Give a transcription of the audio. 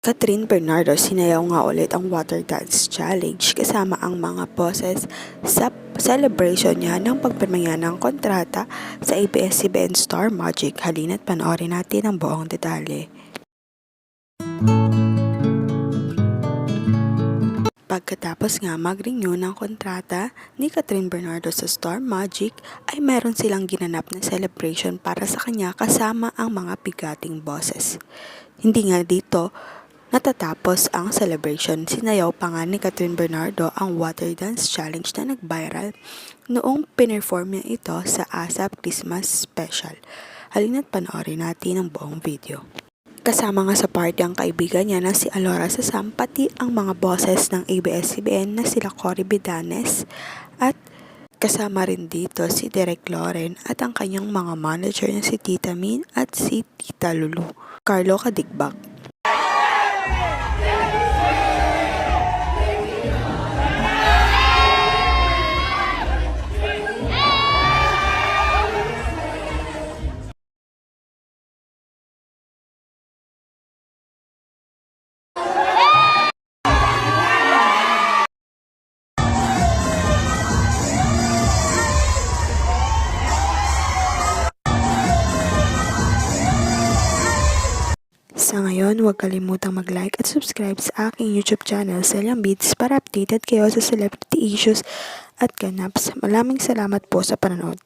Catherine Bernardo sinayaw nga ulit ang Water Dance Challenge kasama ang mga bosses sa celebration niya ng pagpirmaya ng kontrata sa ABS-CBN Star Magic. Halina't panoorin natin ang buong detalye. Pagkatapos nga mag-renew ng kontrata ni Catherine Bernardo sa Star Magic ay meron silang ginanap na celebration para sa kanya kasama ang mga bigating bosses. Hindi nga dito natatapos ang celebration. Sinayaw pa nga ni Catherine Bernardo ang Water Dance Challenge na nag-viral noong pinerform niya ito sa ASAP Christmas Special. Halina't panoorin natin ang buong video. Kasama nga sa party ang kaibigan niya na si Alora Sasam pati ang mga bosses ng ABS-CBN na sila Cory Bidanes at kasama rin dito si Derek Loren at ang kanyang mga manager na si Tita Min at si Tita Lulu. Carlo Kadigbak. Sa ngayon, huwag kalimutang mag-like at subscribe sa aking YouTube channel, Selyang Beats, para updated kayo sa celebrity issues at ganaps. Maraming salamat po sa panonood.